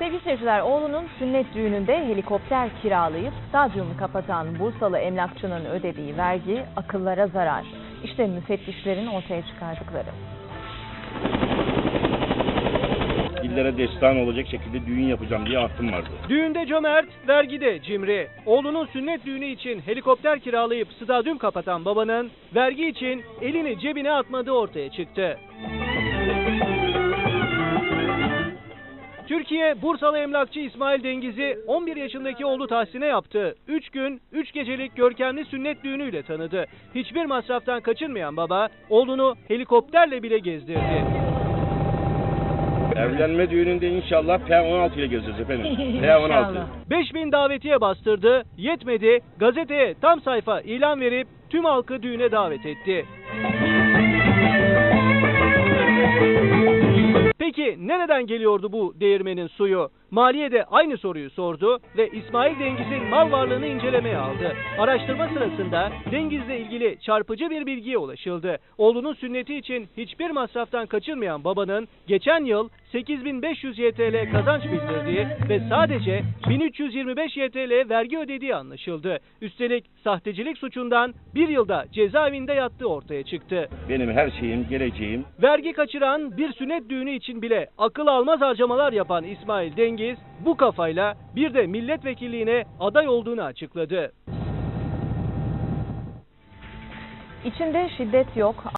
Sevgili seyirciler, oğlunun sünnet düğününde helikopter kiralayıp stadyumu kapatan Bursalı emlakçının ödediği vergi akıllara zarar. İşte müfettişlerin ortaya çıkardıkları. İllere destan olacak şekilde düğün yapacağım diye aklım vardı. Düğünde cömert, vergide cimri. Oğlunun sünnet düğünü için helikopter kiralayıp stadyum kapatan babanın vergi için elini cebine atmadığı ortaya çıktı. Türkiye, Bursalı emlakçı İsmail Dengiz'i 11 yaşındaki oğlu Tahsin'e yaptı. 3 gün, 3 gecelik görkemli sünnet düğünüyle tanıdı. Hiçbir masraftan kaçınmayan baba, oğlunu helikopterle bile gezdirdi. Evlenme düğününde inşallah P16 ile gezeceğiz efendim. P16. 5000 davetiye bastırdı, yetmedi, gazeteye tam sayfa ilan verip tüm halkı düğüne davet etti. Nereden geliyordu bu değirmenin suyu? Maliye de aynı soruyu sordu ve İsmail Dengiz'in mal varlığını incelemeye aldı. Araştırma sırasında Dengiz'le ilgili çarpıcı bir bilgiye ulaşıldı. Oğlunun sünneti için hiçbir masraftan kaçırmayan babanın geçen yıl 8500 YTL kazanç bildirdiği ve sadece 1325 YTL vergi ödediği anlaşıldı. Üstelik sahtecilik suçundan bir yılda cezaevinde yattığı ortaya çıktı. Benim her şeyim, geleceğim. Vergi kaçıran bir sünnet düğünü için bile akıl almaz harcamalar yapan İsmail Dengiz bu kafayla bir de milletvekilliğine aday olduğunu açıkladı. İçinde şiddet yok